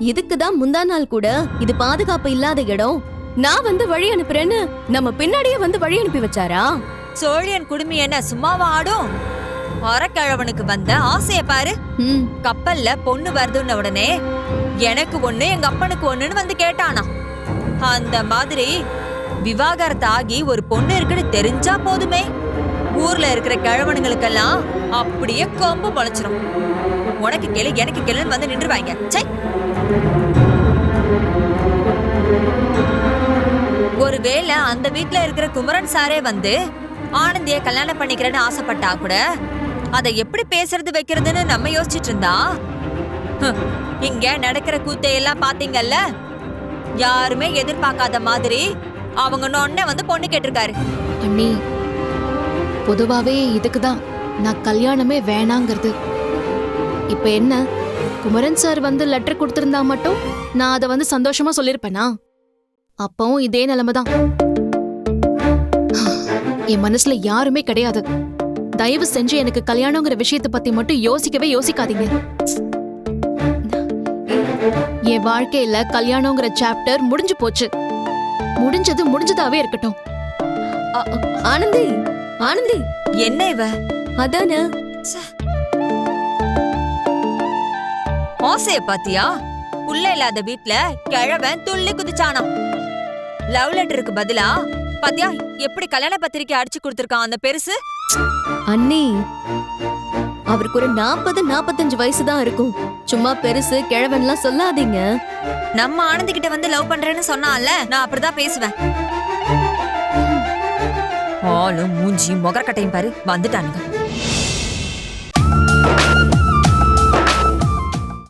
இதுக்கு தான் முந்தா நாள் கூட இது பாதுகாப்பு இல்லாத இடம். நான் வந்து வழி அனுப்புறேன்னு நம்ம பின்னாடியே வந்து வழி அனுப்பி வச்சாரா? சோழியன் குடுமி என்ன சும்மாவா ஆடும்? மரக்கிழவனுக்கு வந்த ஆசைய பாரு. ம். கப்பல்ல பொண்ணு வருதுன்ன உடனே எனக்கு ஒண்ணு எங்க அப்பனுக்கு ஒண்ணுன்னு வந்து கேட்டானா. அந்த மாதிரி விவாகரத்து ஆகி ஒரு பொண்ணு இருக்குன்னு தெரிஞ்சா போதுமே. ஊர்ல இருக்கிற கிழவனுங்களுக்கெல்லாம் அப்படியே கொம்பு முளைச்சிரும். உனக்கு கேளு எனக்கு கேளுன்னு வந்து நின்றுவாங்க சை ஒருவேளை அந்த வீட்ல இருக்கிற குமரன் சாரே வந்து ஆனந்திய கல்யாணம் பண்ணிக்கிறேன்னு ஆசைப்பட்டா கூட அதை எப்படி பேசுறது வைக்கிறதுன்னு நம்ம யோசிச்சிட்டு இருந்தா? இங்க நடக்கிற கூத்தையெல்லாம் பாத்தீங்கல்ல? யாருமே எதிர்பார்க்காத மாதிரி அவங்க நொன்ன வந்து பொண்ணு கேட்டிருக்காரு. அண்ணி பொதுவாகவே இதுக்கு தான் நான் கல்யாணமே வேணாங்கிறது. இப்போ என்ன? குமரன் சார் வந்து லெட்டர் கொடுத்துருந்தா மட்டும் நான் அதை வந்து சந்தோஷமா சொல்லியிருப்பேனா? அப்பவும் இதே நிலைமை தான் என் மனசுல யாருமே கிடையாது. தயவு செஞ்சு எனக்கு கல்யாணங்கிற விஷயத்தை பத்தி மட்டும் யோசிக்கவே யோசிக்காதீங்க. என் வாழ்க்கையில கல்யாணங்கிற சாப்டர் முடிஞ்சு போச்சு. முடிஞ்சது முடிஞ்சதாவே இருக்கட்டும். ஆனந்தி! ஆனந்தி என்ன இவ? அதானே. ஆசைய பாத்தியா புள்ள இல்லாத வீட்ல கிழவன் துள்ளி குதிச்சானாம். லவ் லெட்டருக்கு பதிலா பாத்தியா எப்படி கல்யாண பத்திரிக்கை அடிச்சு கொடுத்திருக்கான் அந்த பெருசு? அண்ணி அவருக்கு ஒரு நாற்பது நாற்பத்தஞ்சு வயசு தான் இருக்கும். சும்மா பெருசு கிழவன்லாம் சொல்லாதீங்க. நம்ம ஆனந்தி கிட்ட வந்து லவ் பண்றேன்னு சொன்னான்ல நான் அப்படிதான் பேசுவேன். ஆளும் மூஞ்சியும் முகக்கட்டையும் பாரு. வந்துட்டானுங்க.